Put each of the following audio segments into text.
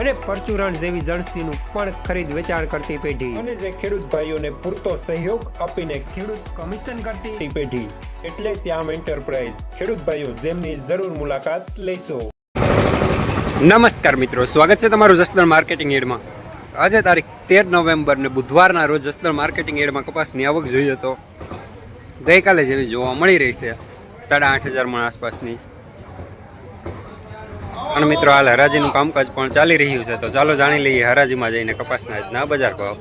અને પરચુરણ જેવી જણસીનું પણ ખરીદ વેચાણ કરતી પેઢી. અને જે ખેડૂત ભાઈઓને પૂરતો સહયોગ આપીને ખેડૂત કમિશન કરતી પેઢી. એટલે શ્યામ એન્ટરપ્રાઇઝ. ખેડૂત ભાઈઓ જેમની જરૂર મુલાકાત લેશો. નમસ્કાર મિત્રો સ્વાગત છે તમારું જસદણ માર્કેટિંગ એડમાં. આજે તારીખ તેર નવેમ્બર ને બુધવારના રોજ જસદણ માર્કેટિંગ એડમાં કપાસની આવક જોઈએ તો ગઈકાલે જેવી જોવા મળી રહી છે. સાડા આઠ હજાર મણ આસપાસની. અને મિત્રો હાલ હરાજીનું કામકાજ પણ ચાલી રહ્યું છે તો ચાલો જાણી લઈએ હરાજીમાં જઈને કપાસના આજના બજાર ભાવ.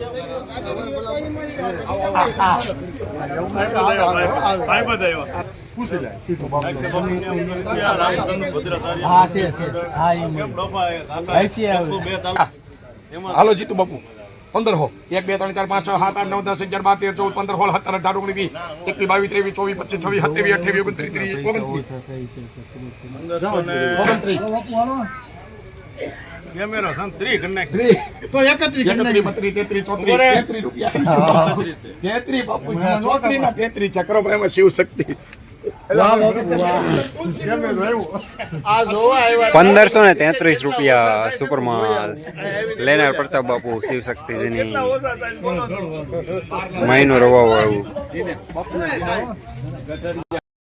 હાલો જીતુ બાપુ. પંદર હો એક બે ત્રણ ચાર પાંચ છ સાત આઠ નવ દસ અગિયાર બાર તેર ચૌદ પંદર હોલ સત્તર અઢાર ઓગણીસ વીસ એકવીસ બાવીસ ત્રેવીસ ચોવીસ પચીસ છવ્વીસ સત્યાવીસ અઠ્યાવીસ ઓગણત્રીસ ત્રીસ ઓગણત્રીસ. ઓગણત્રીસ તો એકત્રીસ કરી એકત્રીસ બત્રીસ તેત્રીસ ચોત્રીસ. તેત્રીસ રૂપિયા. તેત્રીસ બાપુ ચોત્રીસ ના તેત્રીસ ચક્રો શિવ શક્તિ પંદરસો ને તેત્રીસ રૂપિયા સુપરમાલ લેનાર પ્રતાપ બાપુ શિવશક્તિજીની મહિનો રવા આવ્યું.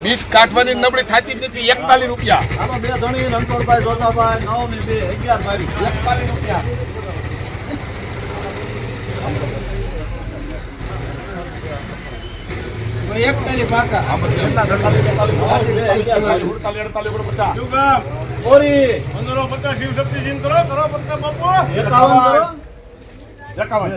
બીફ કાઢવાની નબળી થતી જ નથી એકતાલીસ રૂપિયા. આમાં બે ધણી રણછોડભાઈ જોતાભાઈ નવ ને બે અગિયાર મારી એકતાલીસ રૂપિયા. એક પાકા આ પછી એટલા અડતાલીસ, બેતાલીસ, અડતાલીસ, અડતાલીસ, અડતાલીસ, અડતાલીસ, ઓગણપચાસ. એકાવન એકાવન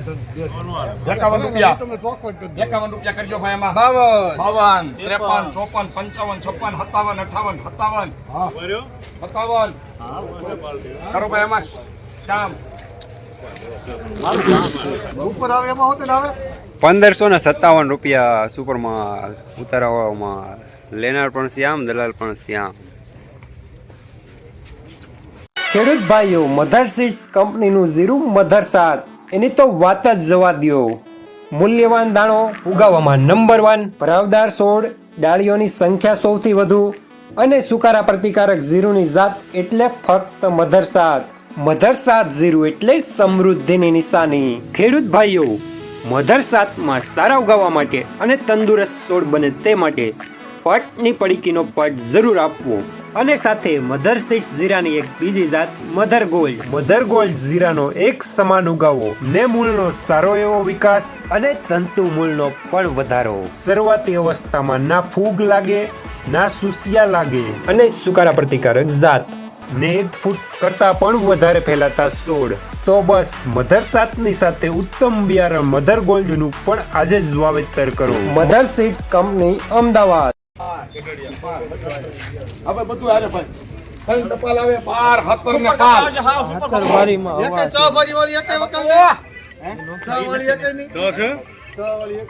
એકાવન રૂપિયા તમે ચોખ્ખો જ કરી એકાવન રૂપિયા કરજો ભાઈ એમાં બાવન બાવન ત્રેપન ચોપન પંચાવન છપ્પન સત્તાવન અઠાવન સત્તાવન સત્તાવન કરો ભાઈ એમાં શ્યામ ઉપર આવે એમાં હોતે આવે પંદરસો ને સત્તાવન રૂપિયા સુપરમાં ઉતારવામાં. લેનાર પણ શ્યામ, દલાલ પણ શ્યામ. ખેડૂત ભાઈઓ, મધર સીડ્સ કંપનીનું જીરું મધર સાત એની તો વાત જ જવા દો મૂલ્યવાન દાણો ઉગાવવામાં નંબર વન ભરાવદાર છોડ ડાળીઓની સંખ્યા સૌથી વધુ અને સુકારા પ્રતિકારક જીરુની જાત એટલે ફક્ત મધર સાત મધર સાત જીરું એટલે સમૃદ્ધિની નિશાની. ખેડૂત ભાઈઓ મધર સાતમાં સારા ઉગાવવા માટે અને તંદુરસ્ત છોડ બને તે માટે ફટની પડીકીનો પટ જરૂર આપવો. અને સાથે મધર સીડ્સ જીરાની એક બીજી જાત, મધર ગોલ્ડ. મધર ગોલ્ડ જીરાનો એક સમાન ઉગાવો. ને મૂળનો સારો એવો વિકાસ અને તંતુ મૂળનો પણ વધારો. શરૂઆતી અવસ્થામાં ના ફૂગ લાગે, ના સુસિયા લાગે. અને સુકારા પ્રતિકારક જાત. ને એક ફૂટ કરતા પણ વધારે ફેલાતા છોડ. તો બસ મધર સાતની સાથે ઉત્તમ બિયારણ મધર ગોલ્ડનું પણ આજે જ વાવેતર કરો. Mother seeds company Ahmedabad. હવે બધું આરે ભાઈ. ત્રણ ટપાલ આવે પાર સત્તર ને પાર એક ચા ફરી વાળી એક વકલ લે. ચા વાળી એક નહીં. ચા વાળી એક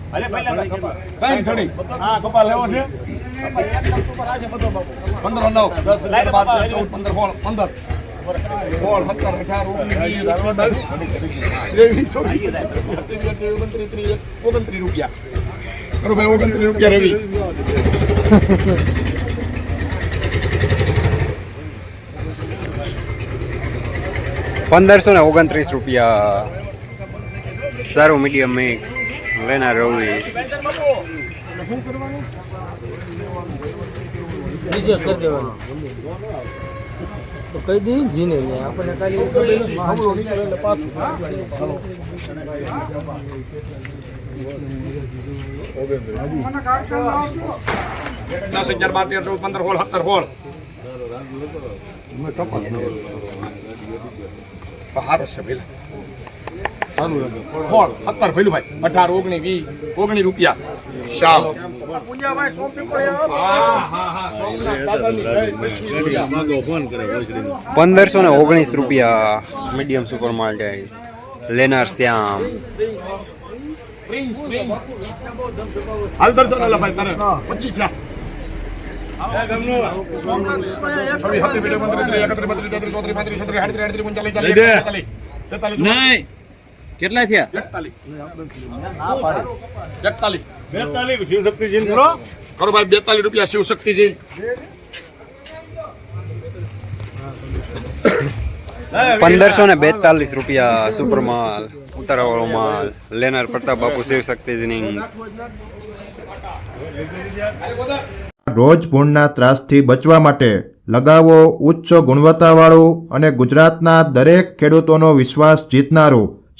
કઈ થોડી પંદર નવ દસ બાર ચૌદ પંદર સોળ પંદર સોળ સત્તર અઢાર ઓગણીસ ત્રેવીસ ચોવીસ સત્યાવીસ અઠ્યાવીસ ઓગણત્રીસ રૂપિયા ભાઈ ઓગણત્રીસ રૂપિયા રવિ પંદરસો ને ઓગણત્રીસ રૂપિયા સારું મીડિયમ મિક્સ લેનાર રવિ બીજો કરી દેવાનો તો કહી દઈએ જીને ને આપણને ખાલી દસ અગિયાર બાર તેર ચૌદ પંદર સોળ સત્તર સોળ સારું છે પેલા સત્તર પેલું ભાઈ. અઢાર ઓગણી વી ઓગણી રૂપિયા. શાલ. પંદરસો ને ઓગણીસ રૂપિયા મીડિયમ સુપર માર્કેટ લેનાર શ્યામ. હાલ દર્શન અલા ભાઈ તારે. પચીસ થયા. છવ્વીસ ઓગણત્રીસ, એકત્રીસ, બત્રીસ, તેત્રીસ, ચોત્રીસ, પાંત્રીસ, છત્રીસ, આડત્રીસ, આડત્રીસ, પંચાલીસ, ચાલીસ, કેટલા થયા. કરો. ભાઈ બેતાલીસ રૂપિયા શિવશક્તિજી પંદરસો ને બેતાલીસ રૂપિયા સુપર માલ ઉતારાવાળો માલ લેનાર પ્રતાપ બાપુ શિવશક્તિજીની રોજ પૂરના ત્રાસથી બચવા માટે લગાવો ઉચ્ચ ગુણવત્તાવાળું અને ગુજરાતના દરેક ખેડૂતોનો વિશ્વાસ જીતનારું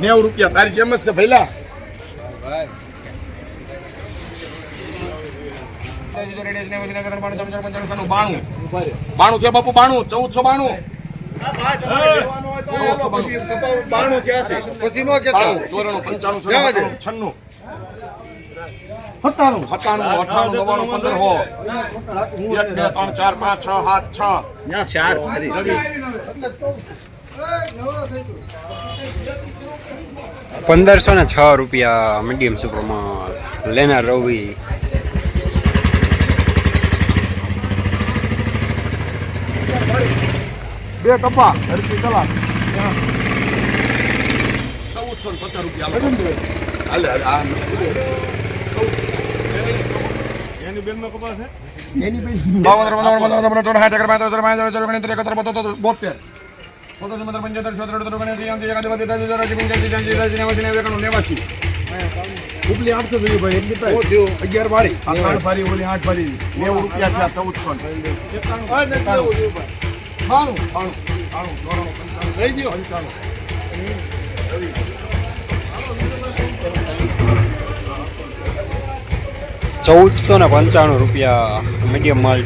નેવું રૂપિયા. તારી જેમ જ છે ભૈલા. બાણું છે બાપુ બાણું. ચૌદસો બાણું. બાણું. ચોરાણું પંચાણું છન્નું. છન્નું. સત્તાણું. સત્તાણું અઠાણું નવ્વાણું પંદર હો. એક બે ત્રણ ચાર પાંચ છ સાત છ. ચાર પંદરસો ને છ રૂપિયા મીડિયમ સુપરમાં લેનાર રવિ બે ટપા હરકી કલાક ચૌદસો ને પચાસ રૂપિયા એની બેન બાવન ત્રેપન, એની પંચાવન, બાવન સાઠ, એકર, બાસઠ, ત્રેસઠ, પાંસઠ, છવ્વીસ, બાવન એકોતેર, બાવન બોતેર. બોતેર, પંચોતેર, છોતેર. ઉપલી આઠસો જોઈએ ભાઈ એટલી અગિયાર વાળી. ઓલી આઠ નેવું રૂપિયા ચૌદસો બાણું. બાણું. બાણું. ચોરાણું પંચાણું. પંચાણું. ચૌદસો ને પંચાણું રૂપિયા મીડિયમ માલ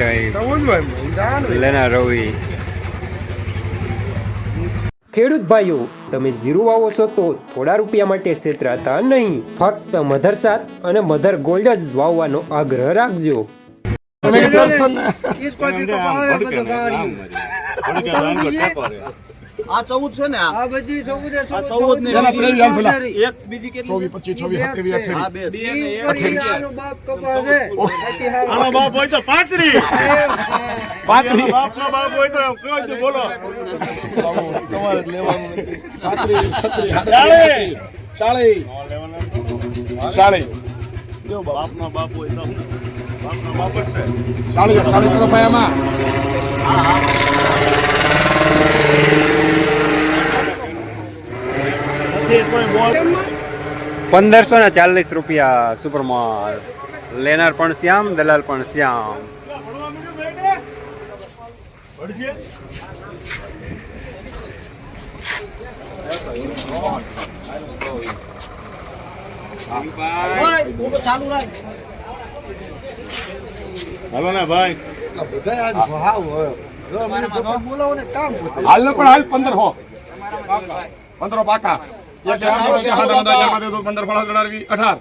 લેના રવિ. ખેડૂત ભાઈઓ તમે ઝીરો વાવો છો તો થોડા રૂપિયા માટે છેતરાતા નહીં. ફક્ત મધર સાત અને મધર ગોલ્ડ જ વાવવાનો આગ્રહ રાખજો. આ ચૌદ છે ને આ? બધી ચૌદ ચૌદ. એક બીજી કેટલી? ચોવીસ પચીસ છવ્વીસ સત્યાવીસ આ બે આનો બાપ કપા છે. આનો બાપ હોય તો પાંત્રી પાંત્રીસ. બાપનો બાપ હોય તો કયો તો બોલો. ચાળી ચાળી ચાળી બાપનો બાપ હોય તો. બાપનો બાપ છે. ચાળી ચાળી કરો ભાઈ આમાં પંદરસો ને ચાલીસ રૂપિયા સુપર માલ લેનાર પણ શ્યામ દલાલ પણ શ્યામ. ચાલુ હાલો ને ભાઈ. કામ હાલ ને પણ હાલ પંદર હો. પંદરો પાકા. પંદર અઢાર.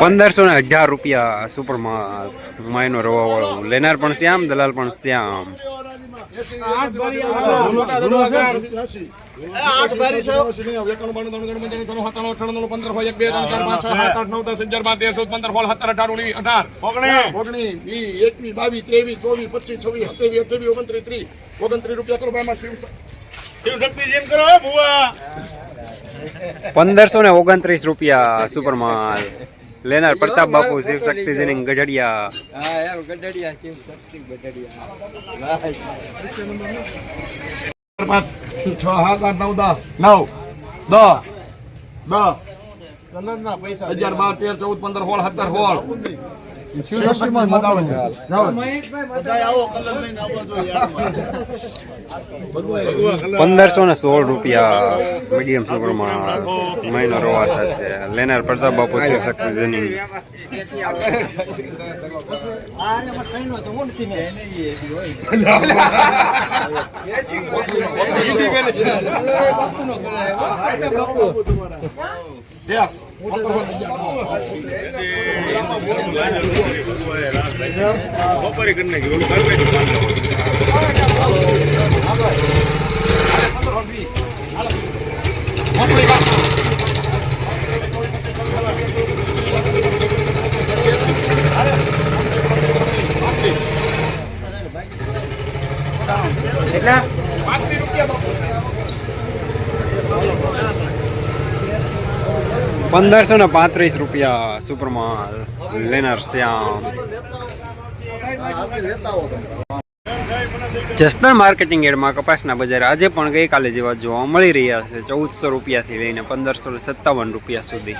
પંદરસો ને અઢાર રૂપિયા સુપર માયનો રવા વાળો લેનાર પણ શ્યામ દલાલ પણ શ્યામ. એસી, ને ઓગણત્રીસ, રૂપિયા સુપર રૂપિયા કરો પ્રતાપ બાપુ શિવ રૂપિયા સુપરમાલ લેનાર પ્રતાપ બાપુ શિવ શક્તિ ગઢડિયા. છ, સાત, આઠ, નવ, દસ, નવ, દસ, દસ, કલરના પૈસા અગિયાર, બાર, તેર, ચૌદ, પંદર, સોળ, સત્તર, સોળ. પંદરસો ને સોળ રૂપિયા મીડિયમ સુપરમાલ મહિનો રોવા સાથે લેનાર પ્રતાપ બાપુ શિવ Yes. બપોરે કરી નાખ્યું ઓલું કરી નાખ્યું પંદરસો ને પાંત્રીસ રૂપિયા સુપરમાલ, લેનાર શ્યામ. જસદણ માર્કેટિંગ એડમાં કપાસના બજાર આજે પણ ગઈકાલે જેવા જોવા મળી રહ્યા છે. ચૌદસો રૂપિયાથી લઈને પંદરસો ને સત્તાવન રૂપિયા સુધી.